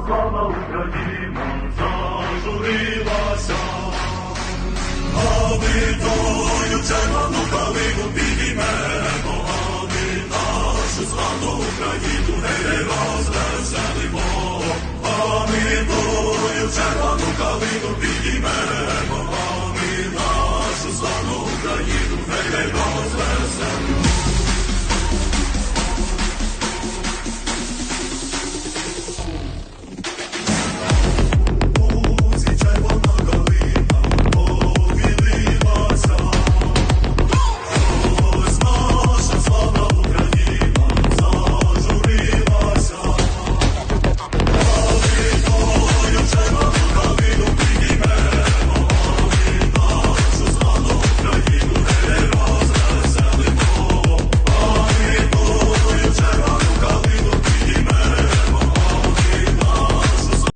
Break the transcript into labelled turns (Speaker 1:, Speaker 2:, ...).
Speaker 1: слава Україна зажурилася. А ми тою червону калину підіймемо, а ми нашу славну Україну не розвеселимо. А ми тою червону